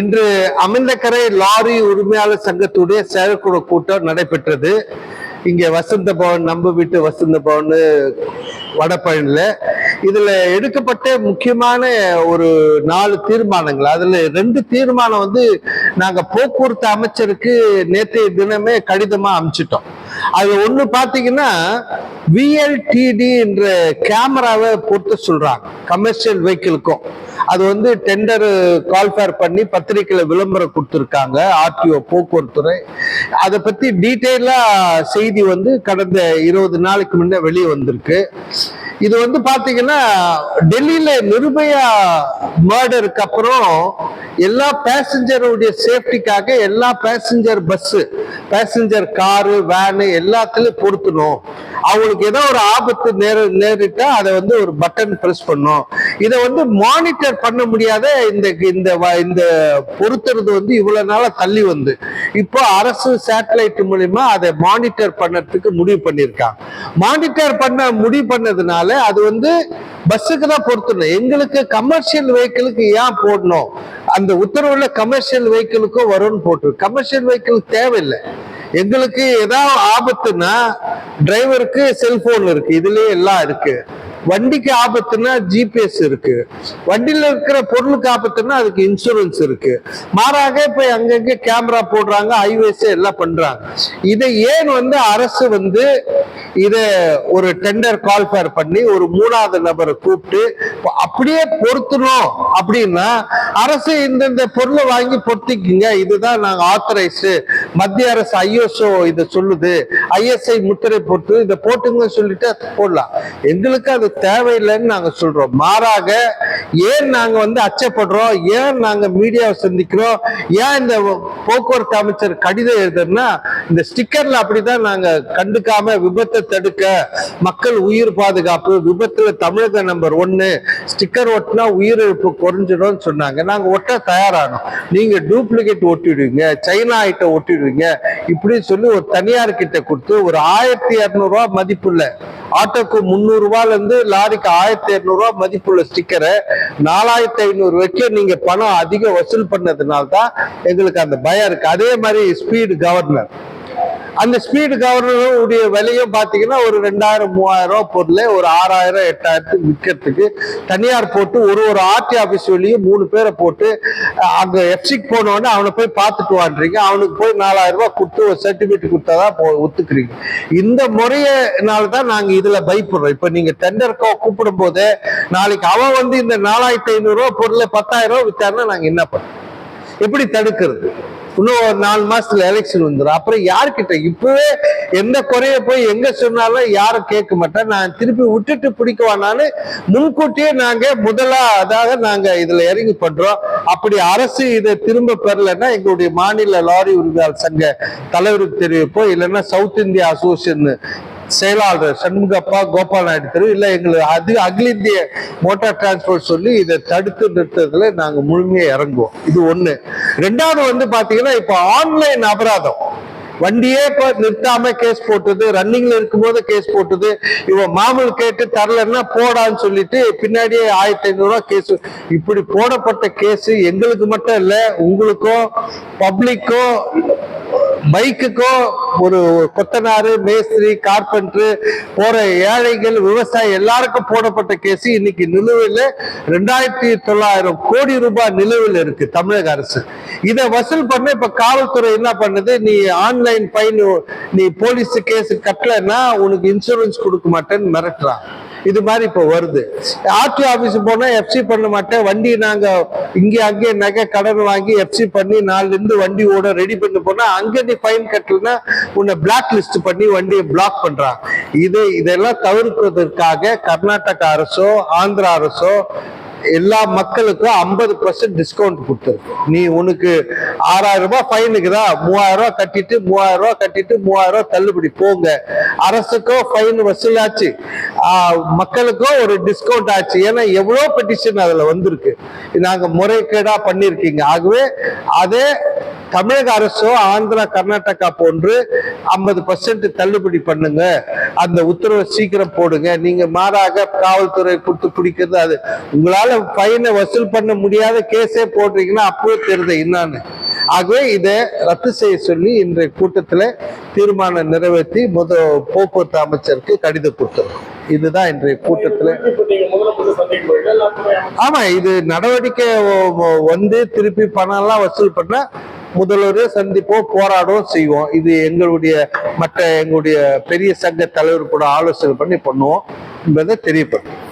இன்று அமிர்தக்கரை லாரி உரிமையாளர் சங்கத்துடைய செயற்குழு கூட்டம் நடைபெற்றது. இங்கே வசந்த பவன் நம்ம வீட்டு வசந்த பவன் வடபழனில. இதில் எடுக்கப்பட்ட முக்கியமான ஒரு நாலு தீர்மானங்கள். அதில் ரெண்டு தீர்மானம் வந்து நாங்கள் போக்குவரத்து அமைச்சருக்கு நேற்றைய தினமே கடிதமாக அமைச்சிட்டோம். அது ஒண்ணு பாத்தீங்கன்னா விஎல்டிடி என்ற கேமராவை பொறுத்து சொல்றாங்க. கமர்ஷியல் வெஹிக்கிளுக்கும் அது வந்து டெண்டர் கால்ஃபேர் பண்ணி பத்திரிக்கையில் விளம்பரம் கொடுத்துருக்காங்க. ஆர்டிஓ போக்குவரத்துறை. அதை பத்தி டீட்டெயிலா செய்தி வந்து கடந்த இருபது நாளைக்கு முன்னே வெளியே வந்திருக்கு. இது வந்து பாத்தீங்கன்னா டெல்லியில நிர்பயா மர்டருக்கு அப்புறம் எல்லா பேசஞ்சருடைய சேஃப்டிக்காக எல்லா passenger bus passenger car van எல்லாத்துலயும் பொருத்தணும். அவங்களுக்கு ஏதோ ஒரு ஆபத்து நேர நேரிட்டா அதை வந்து ஒரு பட்டன் பிரஸ் பண்ணும் இதை வந்து மானிட்டர் பண்ண முடியாத இந்த இந்த வ- இந்த பொருத்துறது வந்து இவ்வளவு நாளா தள்ளி வந்து. இப்போ அரசு சேட்டலைட் மூலியமா அதை மானிட்டர் பண்ணறதுக்கு முடிவு பண்ணியிருக்காங்க. மானிட்டர் பண்ண முடிவு பண்ணதுனால அது வந்து பஸ்ஸுக்கு தான் பொருத்தணும். எங்களுக்கு கமர்ஷியல் வெஹிக்கிளுக்கு ஏன் போடணும்? அந்த உத்தரவுல கமர்ஷியல் வெஹிக்கிளுக்கும் வரும்னு போட்டு கமர்ஷியல் வெஹிக்கிள் தேவையில்லை. எங்களுக்கு ஏதாவது ஆபத்துன்னா டிரைவருக்கு செல்போன் இருக்கு. இதுலயே எல்லாம் இருக்கு. வண்டிக்கு ஆபத்துன்னா ஜிபிஎஸ் இருக்கு. வண்டியில இருக்கிற பொருளுக்கு ஆபத்துன்னா அதுக்கு இன்சூரன்ஸ் இருக்கு. மாறாக இப்ப அங்கங்க கேமரா போடுறாங்க ஹைவேஸ் எல்லாம் பண்றாங்க. இதை ஏன் வந்து அரசு வந்து இதை ஒரு டெண்டர் கால்ஃபேர் பண்ணி ஒரு மூணாவது நபரை கூப்பிட்டு அப்படியே பொருத்தணும். அப்படின்னா அரசு இந்தந்த பொருளை வாங்கி பொருத்திக்குங்க. இதுதான் நாங்கள் ஆத்தரைஸ்டு மத்திய அரசு ஐஎஸ்ஓ இதை சொல்லுது. ஐஎஸ்ஐ முத்திரை பொறுத்து இதை போட்டுங்க சொல்லிட்டு அது போடலாம். எங்களுக்கு அது தேவையில்லைன்னு நாங்கள் சொல்றோம். மாறாக ஏன் நாங்கள் வந்து அச்சப்படுறோம்? ஏன் நாங்கள் மீடியாவை சந்திக்கிறோம்? ஏன் இந்த போக்குவரத்து அமைச்சர் கடிதம் எழுதுறோம்னா இந்த ஸ்டிக்கர்ல அப்படிதான் நாங்கள் கண்டுக்காம விபத்தை தடுக்க மக்கள் உயிர் பாதுகாப்பு விபத்துல தமிழக நம்பர் ஒன்னு ஸ்டிக்கர் ஒட்டினா உயிரிழப்பு குறைஞ்சிடும்னு சொன்னாங்க. நாங்க ஒட்ட தயாரானோம். நீங்க டூப்ளிகேட் ஒட்டிடுவீங்க சைனா ஐட்டம் ஒட்டிடுவீங்க இப்படி சொல்லி ஒரு தனியார் கிட்ட கொடுத்து ஒரு ஆயிரத்தி இரநூறுவா மதிப்புள்ள ஆட்டோக்கு முந்நூறு ரூபாயில இருந்து லாரிக்கு ஆயிரத்தி இரநூறுவா மதிப்புள்ள ஸ்டிக்கரை நாலாயிரத்தி ஐநூறு வரைக்கும் நீங்க பணம் அதிகம் வசூல் பண்ணதுனால தான் எங்களுக்கு அந்த பயம் இருக்கு. அதே மாதிரி ஸ்பீடு கவர்னர் அந்த ஸ்பீடு கவர்னருடைய விலையும் பார்த்தீங்கன்னா ஒரு ரெண்டாயிரம் மூவாயிரம் ரூபா பொருள் ஒரு ஆறாயிரம் எட்டாயிரத்துக்கு விற்கிறதுக்கு தனியார் போட்டு ஒரு ஒரு ஆர்டி ஆஃபீஸ் வெளியும் மூணு பேரை போட்டு அங்கே எஃப்சிக்கு போனோடனே அவனை போய் பார்த்துட்டு வான்றீங்க. அவனுக்கு போய் நாலாயிரம் ரூபா கொடுத்து ஒரு சர்டிஃபிகேட் கொடுத்தாதான் போ ஒத்துக்கிறீங்க. இந்த முறையினால தான் நாங்கள் இதில் பயப்படுறோம். இப்போ நீங்கள் டெண்டர் கூப்பிடும் போது நாளைக்கு அவன் வந்து இந்த நாலாயிரத்தி ஐநூறுரூவா பொருளை பத்தாயிரம் ரூபா விற்றாருன்னா நாங்கள் என்ன பண்ணுறோம் எப்படி தடுக்கிறது? இன்னும் ஒரு நாலு மாசத்துல எலெக்ஷன் வந்துடும் அப்புறம் யார்கிட்ட? இப்பவே எந்த குறைய போய் எங்க சொன்னாலும் யாரும் கேட்க மாட்டேன் நான் திருப்பி விட்டுட்டு பிடிக்குவானான்னு முன்கூட்டியே நாங்க முதலாவதாக நாங்க இதுல இறங்கி பண்றோம். அப்படி அரசு இதை திரும்ப பெறலைன்னா எங்களுடைய மாநில லாரி உரிமையாளர் சங்க தலைவருக்கு தெரிவிப்போம். இல்லைன்னா சவுத் இந்தியா அசோசியேஷன் செயலாளர் சண்முகப்பா கோபால் நாயுடு தெரு இல்ல எங்களுக்கு அது அகில இந்திய மோட்டார் டிரான்ஸ்போர்ட் சொல்லி இதை தடுத்து நிறுத்ததுல நாங்க முழுமையா இறங்குவோம். இது ஒண்ணு. ரெண்டாவது வந்து பாத்தீங்கன்னா இப்ப ஆன்லைன் அபராதம். வண்டியே இப்ப நிறுத்தாம கேஸ் போட்டது ரன்னிங்ல இருக்கும்போது கேஸ் போட்டது இவன் மாமூல் கேட்டு தரலன்னா போடான்னு சொல்லிட்டு பின்னாடியே ஆயிரத்தி ஐநூறு ரூபாய் கேஸ் இப்படி போடப்பட்ட கேஸ் எங்களுக்கு மட்டும் இல்ல உங்களுக்கும் பப்ளிக்கும் பைக்குக்கும் ஒரு கொத்தனாறு மேஸ்திரி கார்பெண்டர் போற ஏழைகள் விவசாயி எல்லாருக்கும் போடப்பட்ட கேஸ் இன்னைக்கு நிலுவையில் ரெண்டாயிரத்தி தொள்ளாயிரம் கோடி ரூபாய் நிலுவையில் இருக்கு தமிழக அரசு. இதை வசூல் பண்ண இப்ப காவல்துறை என்ன பண்ணுது? நீ ஆன்லைன் ஃபைன் நீ போலீஸ் கேஸ் கட்டலைன்னா உனக்கு இன்சூரன்ஸ் கொடுக்க மாட்டேன்னு மிரட்டுறான் இது மாதிரி இப்போ வருது. ஆர்டி ஆஃபீஸ் போனால் எஃப்சி பண்ண மாட்டேன். வண்டி நாங்கள் இங்கே அங்கே நகை கடன் வாங்கி எஃப்சி பண்ணி நாலுலேருந்து வண்டி ஓட ரெடி பண்ணி போனால் அங்கே நீ ஃபைன் கட்டலன்னா உன்னை பிளாக் லிஸ்ட் பண்ணி வண்டியை பிளாக் பண்ணுறான் இது இதெல்லாம் தவிர்ப்பதற்காக கர்நாடக அரசோ ஆந்திரா அரசோ எல்லா மக்களுக்கும் ஐம்பது பர்சன்ட் டிஸ்கவுண்ட் கொடுத்துருக்கு நீ உனக்கு ஆறாயிரம் ரூபாய் ஃபைனுக்கு தான் மூவாயிரம் ரூபாய் கட்டிட்டு மூவாயிரம் ரூபாய் கட்டிட்டு மூவாயிரம் ரூபாய் தள்ளுபடி. போங்க. அரசுக்கும் ஃபைன் வசூலாச்சு மக்களுக்கோ மக்களுக்கும் ஒரு டிஸ்கவுண்ட் ஆச்சு. ஏன்னா எவ்வளோ பெட்டிஷன் அதில் வந்திருக்கு. நாங்க முறைகேடா பண்ணியிருக்கீங்க ஆகவே அதே தமிழக அரசோ ஆந்திரா கர்நாடகா போன்று ஐம்பது பர்சன்ட் தள்ளுபடி பண்ணுங்க. அந்த உத்தரவை சீக்கிரம் போடுங்க. நீங்க மாறாக காவல்துறை கொடுத்து பிடிக்கிறது அது. உங்களால ஃபைனை வசூல் பண்ண முடியாத கேஸே போடுறீங்கன்னா அப்பவே தெரியுது என்னன்னு? ஆகவே இதை ரத்து செய்ய சொல்லி இன்றைய கூட்டத்தில் தீர்மானம் நிறைவேற்றி முத போக்குவரத்து அமைச்சருக்கு கடிதம் கொடுத்துருக்கோம். இதுதான் இன்றைய கூட்டத்தில். ஆமா இது நடவடிக்கை வந்து திருப்பி பணம் எல்லாம் வசூல் பண்ண முதல்வரே சந்திப்போம் போராடவும் செய்வோம். இது எங்களுடைய மற்ற எங்களுடைய பெரிய சங்க தலைவர் கூட ஆலோசனை பண்ணி பண்ணுவோம் என்பதை தெரியப்படுத்தும்.